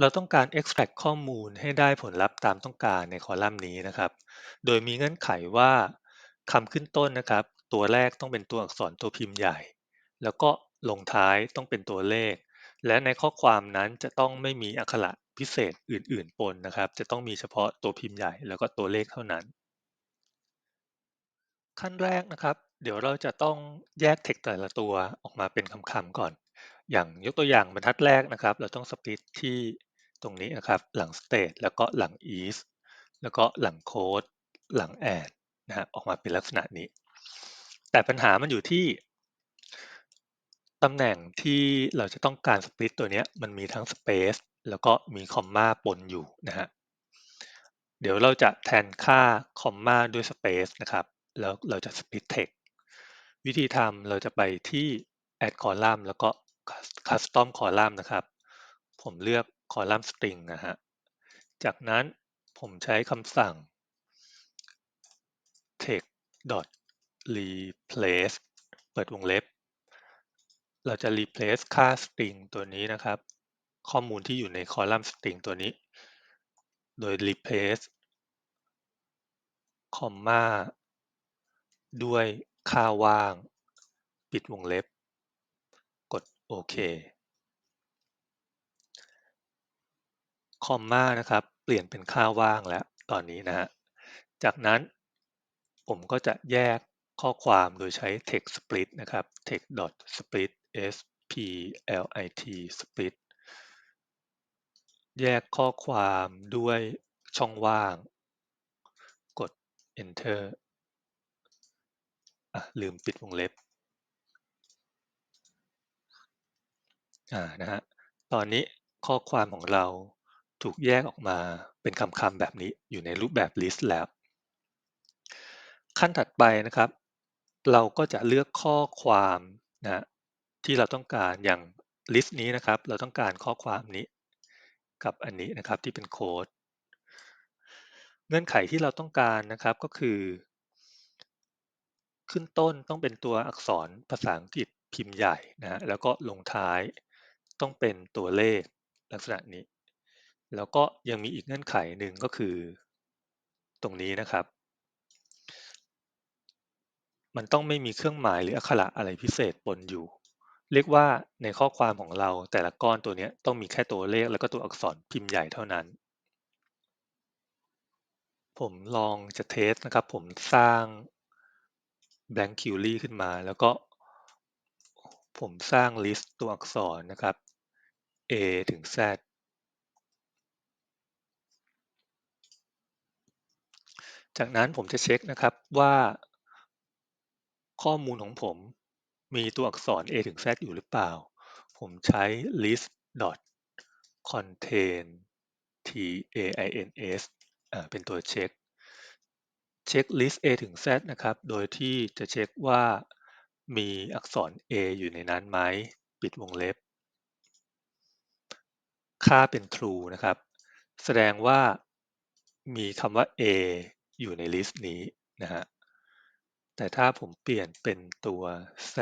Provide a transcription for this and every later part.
เราต้องการ extract ข้อมูลให้ได้ผลลัพธ์ตามต้องการในคอลัมน์นี้นะครับ โดยมีเงื่อนไขว่าคำขึ้นต้นนะครับ ตัวแรกต้องเป็นตัวอักษรตัวพิมพ์ใหญ่ แล้วก็ลงท้ายต้องเป็นตัวเลข และในข้อความนั้นจะต้องไม่มีอักขระพิเศษอื่น ๆ ปนนะครับ จะต้องมีเฉพาะตัวพิมพ์ใหญ่แล้วก็ตัวเลขเท่านั้น ขั้นแรกนะครับ เดี๋ยวเราจะต้องแยก text แต่ละตัวออกมาเป็นคำๆก่อน อย่างยกตัวอย่างบรรทัดแรกนะครับ เราต้อง split ที่ ตรงนี้นะครับหลัง state แล้วก็หลัง is แล้วก็หลัง code หลัง and นะฮะออกมาเป็นลักษณะนี้ แต่ปัญหามันอยู่ที่ตำแหน่งที่เราจะต้องการ split ตัวเนี้ยมันมีทั้ง space แล้วก็มีคอมมาปนอยู่นะฮะเดี๋ยวเราจะแทนค่าคอมมาด้วย space นะครับแล้วเราจะ split text วิธีทำเราจะไปที่ add column แล้วก็ custom column นะครับ ผมเลือก column string นะฮะ จากนั้นผมใช้คำสั่ง text replace เปิดวงเล็บ เราจะ replace ค่า string ตัวนี้นะครับ ข้อมูลที่อยู่ใน column string ตัวนี้ โดย replace คอมมาด้วยค่าว่าง ปิดวงเล็บ กดโอเค คอมมานะครับ เปลี่ยนเป็นค่าว่างแล้วตอนนี้นะฮะ จากนั้นผมก็จะแยกข้อความโดยใช้ text split นะครับ text dot split s p l i t split แยกข้อความด้วยช่องว่าง กด enter อะลืมปิดวงเล็บ อ่า นะฮะ ตอนนี้ข้อความของเรา ถูกแยกออกมาเป็นคำๆแบบนี้อยู่ในรูปแบบ list แล้ว ขั้นถัดไปนะครับ เราก็จะเลือกข้อความนะที่เราต้องการอย่าง list นี้นะครับ เราต้องการข้อความนี้กับอันนี้นะครับที่เป็นโค้ดเงื่อนไขที่เราต้องการนะครับก็คือ ขึ้นต้นต้องเป็นตัวอักษรภาษาอังกฤษพิมพ์ใหญ่นะฮะแล้วก็ลงท้ายต้องเป็นตัวเลขลักษณะนี้ แล้วก็ยังมีอีกเงื่อนไขหนึ่งก็คือ ตรงนี้นะครับ มันต้องไม่มีเครื่องหมายหรืออักขระอะไรพิเศษปนอยู่ เรียกว่าในข้อความของเราแต่ละก้อนตัวนี้ต้องมีแค่ตัวเลขแล้วก็ตัวอักษรพิมพ์ใหญ่เท่านั้น ผมลองจะเทสนะครับ ผมสร้าง blank query ขึ้นมา แล้วก็ผมสร้าง list ตัวอักษรนะครับ A ถึง Z จากนั้นผมจะเช็คนะครับว่า ข้อมูลของผมมีตัวอักษร A ถึง Z อยู่หรือเปล่า ผมใช้ list dot contain t a i n s อ่าเป็นตัวเช็ค เช็ค list A ถึง Z นะครับ โดยที่จะเช็คว่ามีอักษร A อยู่ในนั้นไหม ปิดวงเล็บ ค่าเป็น true นะครับ แสดงว่ามีคำว่า A อยู่ใน list นี้นะฮะ แต่ถ้าผมเปลี่ยนเป็นตัว Z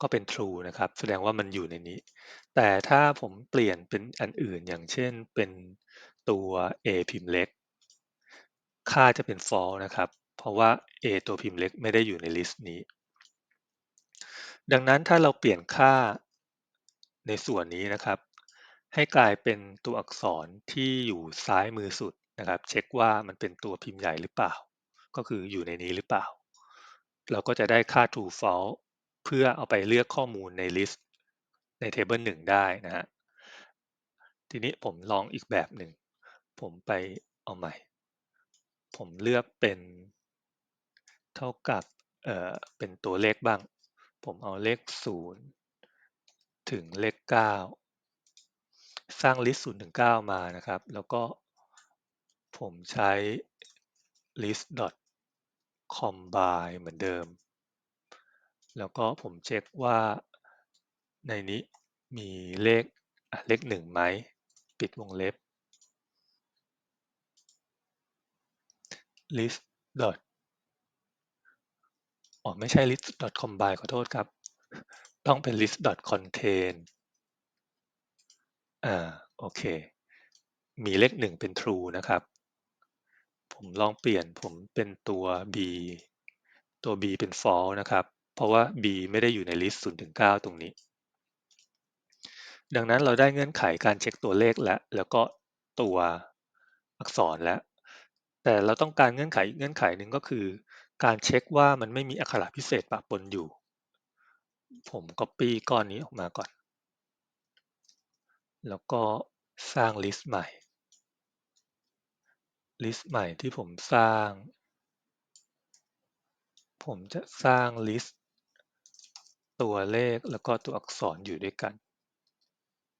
ก็เป็น true นะครับ แสดงว่ามันอยู่ในนี้ แต่ถ้าผมเปลี่ยนเป็นอันอื่นอย่างเช่นเป็นตัว A พิมพ์เล็ก ค่าจะเป็น false นะครับ เพราะว่า A ตัวพิมพ์เล็กไม่ได้อยู่ใน list นี้ ดังนั้นถ้าเราเปลี่ยนค่าในส่วนนี้นะครับ ให้กลายเป็นตัวอักษรที่อยู่ซ้ายมือสุด นะครับ เช็คว่ามันเป็นตัวพิมพ์ใหญ่หรือเปล่า ก็คืออยู่ในนี้หรือเปล่า เราก็จะได้ค่า true false เพื่อเอาไปเลือกข้อมูลใน list ใน table 1 ได้นะฮะทีนี้ผมลองอีกแบบหนึ่ง ผมไปเอาใหม่ ผมเลือกเป็นเท่ากับเอ่อเป็นตัวเลขบ้าง ผมเอาเลข 0 ถึงเลข 9 สร้าง list 0ถึง9มานะครับ แล้วก็ ผมใช้ list dot combine เหมือนเดิม แล้วก็ผมเช็คว่าในนี้มีเลขเลขหนึ่งไหม ปิดวงเล็บ list dot อ๋อ ไม่ใช่ list dot combine ขอโทษครับ ต้องเป็น list dot contain อ่า โอเค มีเลขหนึ่งเป็น true นะครับ ผมลองเปลี่ยนผมเป็นตัว b ตัว b เป็น false นะครับ เพราะว่า b ไม่ได้อยู่ใน list 0ถึง9ตรงนี้ ดังนั้นเราได้เงื่อนไขการเช็คตัวเลขและ แล้วก็ตัวอักษรแล้ว แต่เราต้องการเงื่อนไขอีกเงื่อนไขหนึ่งก็คือ การเช็คว่ามันไม่มีอักขระพิเศษปะปนอยู่ ผม copy ก้อนนี้ออกมาก่อน แล้วก็สร้าง list ใหม่ list ใหม่ที่ผมสร้าง ผมจะสร้าง list ตัวเลขแล้วก็ตัวอักษรอยู่ด้วยกัน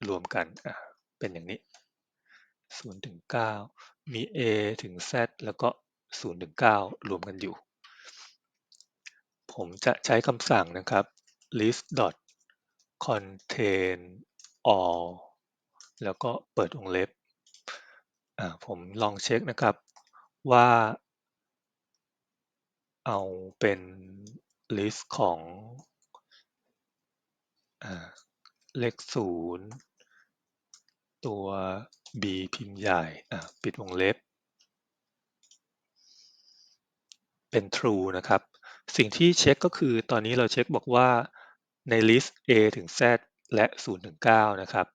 รวมกันเป็นอย่างนี้ 0 ถึง 9 มี A ถึง Z แล้วก็ 0 ถึง 9 รวมกันอยู่ ผมจะใช้คำสั่งนะครับ list contain all แล้วก็เปิดวงเล็บ ผมลองเช็คนะครับว่า เอาเป็น list ของอเลขศูนย์ตัว b พิมพ์ใหญ่อ่าปิดวงเล็บ เป็น true นะครับ สิ่งที่เช็คก็คือตอนนี้เราเช็คบอกว่าใน list A ถึง Z และ 0 ถึง 9 นะครับ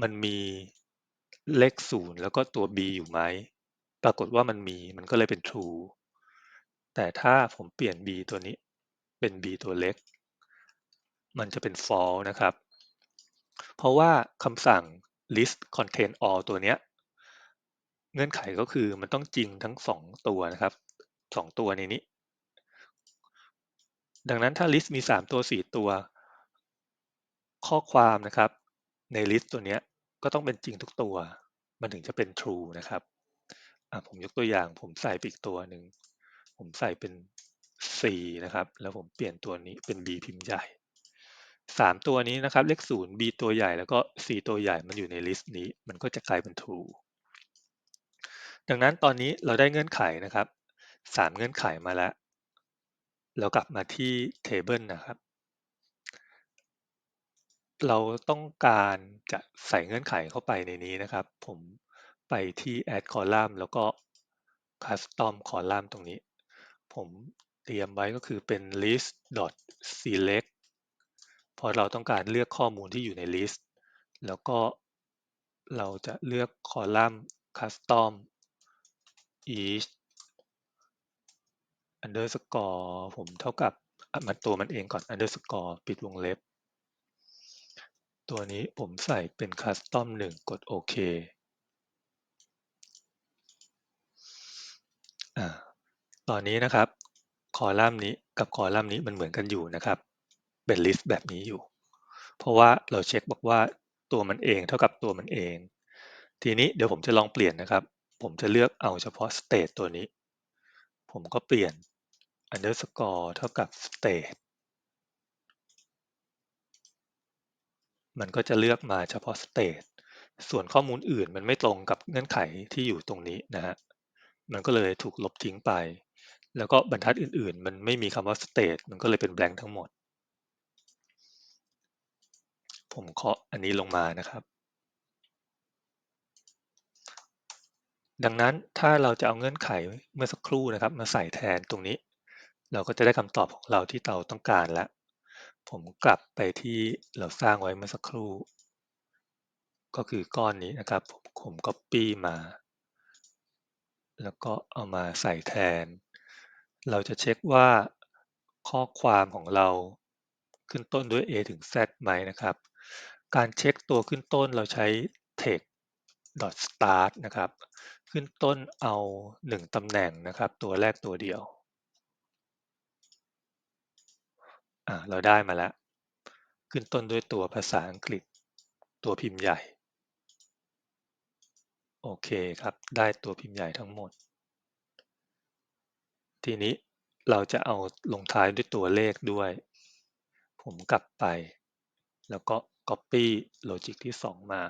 มันมี เลข0แล้วก็ตัว B อยู่ไหม ปรากฏว่ามันมีมันก็เลยเป็น true แต่ถ้าผมเปลี่ยน B ตัวนี้เป็น B ตัวเล็ก มันจะเป็น false นะครับ เพราะว่าคำสั่ง list contain all ตัวเนี้ยเงื่อนไขก็คือมันต้องจริงทั้งสองตัวนะครับสองตัวในนี้ ดังนั้นถ้า list มี 3 ตัว 4 ตัว ข้อความนะครับใน list ตัวเนี้ย ก็ต้องเป็นจริงทุกตัว มันถึงจะเป็น true นะครับอะผมยกตัวอย่าง ผมใส่ไปอีกตัวหนึ่ง ผมใส่เป็น C นะครับ แล้วผมเปลี่ยนตัวนี้เป็น B พิมพ์ใหญ่ 3 ตัวนี้นะครับ เลข 0 B ตัวใหญ่แล้วก็ C ตัวใหญ่มันอยู่ใน list นี้ มันก็จะกลายเป็น true ดังนั้นตอนนี้เราได้เงื่อนไขนะครับ 3 เงื่อนไขมาแล้ว เรากลับมาที่ table นะครับ เราต้องการจะใส่เงื่อนไขเข้าไปในนี้นะครับ ผมไปที่ add column แล้วก็ custom column ตรงนี้ ผมเตรียมไว้ก็คือเป็น list dot select พราะเราต้องการเลือกข้อมูลที่อยู่ใน list แล้วก็เราจะเลือก column custom each underscore ผมเท่ากับมันตัวมันเองก่อน underscore ปิดวงเล็บ ตัวนี้ผมใส่เป็น custom 1กดโอเคอตอนนี้นะครับ คอลัมน์นี้กับคอลัมน์นี้มันเหมือนกันอยู่นะครับ เป็น list แบบนี้อยู่ เพราะว่าเราเช็คบอกว่าตัวมันเองเท่ากับตัวมันเอง ทีนี้เดี๋ยวผมจะลองเปลี่ยนนะครับ ผมจะเลือกเอาเฉพาะ state ตัวนี้ ผมก็เปลี่ยน underscore เท่ากับ state มันก็จะเลือกมาเฉพาะ state ส่วนข้อมูลอื่นมันไม่ตรงกับเงื่อนไขที่อยู่ตรงนี้นะฮะ มันก็เลยถูกลบทิ้งไป แล้วก็บรรทัดอื่นๆ มันไม่มีคำว่า state มันก็เลยเป็น blank ทั้งหมด ผมเคาะอันนี้ลงมานะครับ ดังนั้นถ้าเราจะเอาเงื่อนไขเมื่อสักครู่นะครับ มาใส่แทนตรงนี้ เราก็จะได้คำตอบของเราที่เราต้องการแล้ว ผมกลับไปที่เราสร้างไว้เมื่อสักครู่ ก็คือก้อนนี้นะครับ ผมผม copy มา แล้วก็เอามาใส่แทน เราจะเช็คว่าข้อความของเราขึ้นต้นด้วย A ถึง Z ไหมนะครับ การเช็คตัวขึ้นต้นเราใช้ text start นะครับ ขึ้นต้นเอา 1ตำแหน่งนะครับ ตัวแรกตัวเดียว อ่าเราได้มาแล้ว ขึ้นต้นด้วยตัวภาษาอังกฤษ ตัวพิมพ์ใหญ่ โอเคครับ ได้ตัวพิมพ์ใหญ่ทั้งหมด ทีนี้เราจะเอาลงท้ายด้วยตัวเลขด้วย ผมกลับไป แล้วก็ copy logic ที่ 2 มา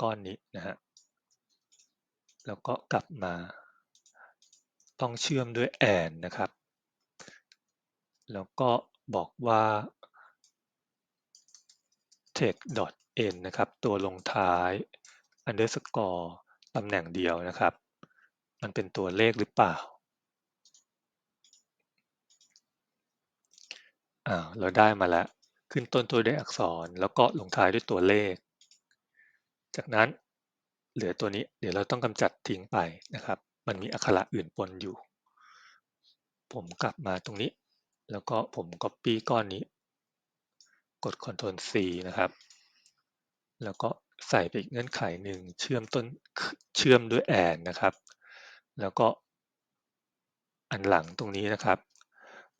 ก้อนนี้นะฮะ แล้วก็กลับมา ต้องเชื่อมด้วย and นะครับ แล้วก็ บอกว่า text dot n นะครับ ตัวลงท้าย underscore ตำแหน่งเดียวนะครับ มันเป็นตัวเลขหรือเปล่าอ่าเราได้มาแล้ว ขึ้นต้นตัวด้วยอักษรแล้วก็ลงท้ายด้วยตัวเลข จากนั้นเหลือตัวนี้เดี๋ยวเราต้องกำจัดทิ้งไปนะครับ มันมีอักขระอื่นปนอยู่ ผมกลับมาตรงนี้ แล้วก็ผม Copy ก้อนนี้ กด Ctrl C นะครับ แล้วก็ใส่ไปอีกเงื่อนไขหนึ่งเชื่อมต้นเชื่อมด้วย and นะครับ แล้วก็อันหลังตรงนี้นะครับ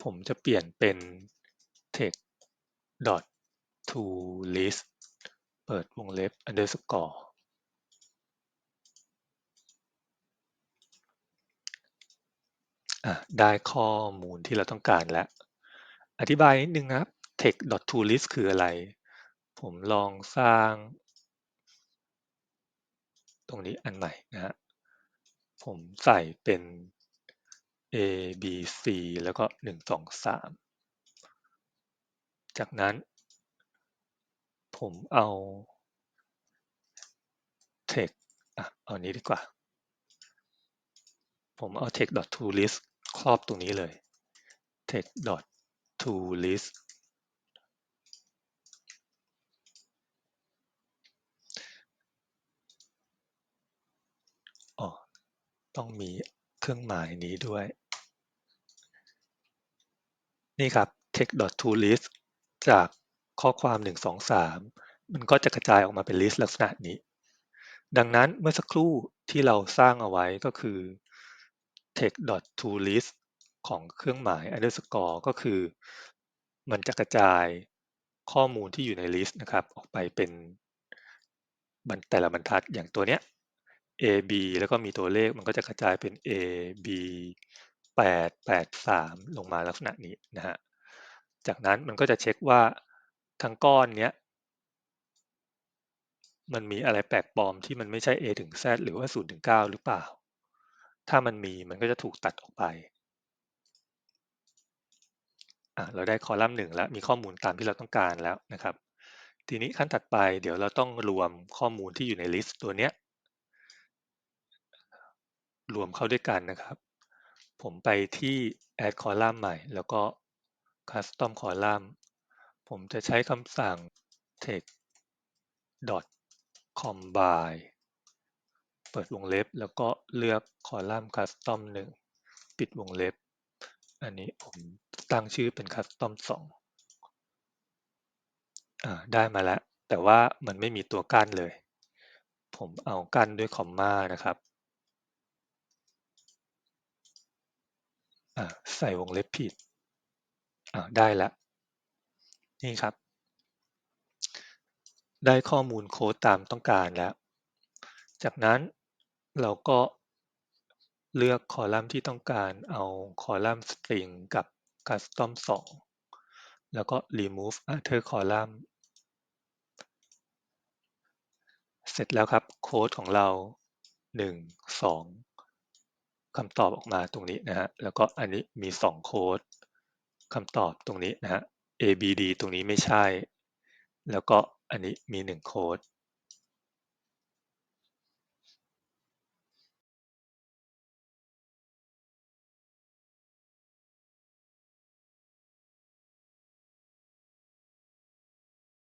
ผมจะเปลี่ยนเป็น text dot to list เปิดวงเล็บ underscore อะได้ข้อมูลที่เราต้องการแล้ว อธิบายนิดนึงนะครับ text dot to list คืออะไร ผมลองสร้าง ตรงนี้อันใหม่นะฮะ ผมใส่เป็น A B C แล้วก็หนึ่งสองสามจากนั้น ผมเอา text อะเอานี้ดีกว่า ผมเอา text dot to list ครอบตรงนี้เลย text to list อ๋อ ต้องมีเครื่องหมายนี้ด้วย นี่ครับ text dot to list จากข้อความ 1 2 3 มันก็จะกระจายออกมาเป็น list ลักษณะนี้ ดังนั้นเมื่อสักครู่ที่เราสร้างเอาไว้ก็คือ text dot to list ของเครื่องหมาย underscore ก็คือ มันจะกระจายข้อมูลที่อยู่ใน list นะครับ ออกไปเป็นแต่ละบรรทัดอย่างตัวเนี้ย A B แล้วก็มีตัวเลขมันก็จะกระจายเป็น A B 8 8 3 ลงมาลักษณะนี้นะฮะ จากนั้นมันก็จะเช็คว่าทั้งก้อนเนี้ยมันมีอะไรแปลกปลอมที่มันไม่ใช่ A ถึง Z หรือว่า0ถึง9หรือเปล่า ถ้ามันมีมันก็จะถูกตัดออกไป อะเราได้คอลัมน์หนึ่งแล้วมีข้อมูลตามที่เราต้องการแล้วนะครับ ทีนี้ขั้นถัดไปเดี๋ยวเราต้องรวมข้อมูลที่อยู่ในลิสต์ตัวเนี้ยรวมเข้าด้วยกันนะครับ ผมไปที่ add column ใหม่ แล้วก็ custom column ผมจะใช้คำสั่ง text dot combine เปิดวงเล็บ แล้วก็เลือก column custom หนึ่งปิดวงเล็บ อันนี้ผม ตั้งชื่อเป็น custom สองอ่าได้มาแล้ว แต่ว่ามันไม่มีตัวกั้นเลย ผมเอากั้นด้วยคอมมานะครับใส่วงเล็บผิดได้แล้วนี่ครับ ได้ข้อมูลโค้ดตามต้องการแล้ว จากนั้นเราก็เลือกคอลัมน์ที่ต้องการเอาคอลัมน์ string กับ custom 2 แล้วก็ remove other column เสร็จแล้วครับโค้ดของเรา 1 2คำตอบออกมาตรงนี้นะฮะแล้วก็อันนี้มี 2 โค้ดคำตอบตรงนี้นะฮะ abd ตรงนี้ไม่ใช่ แล้วก็อันนี้มี 1 โค้ด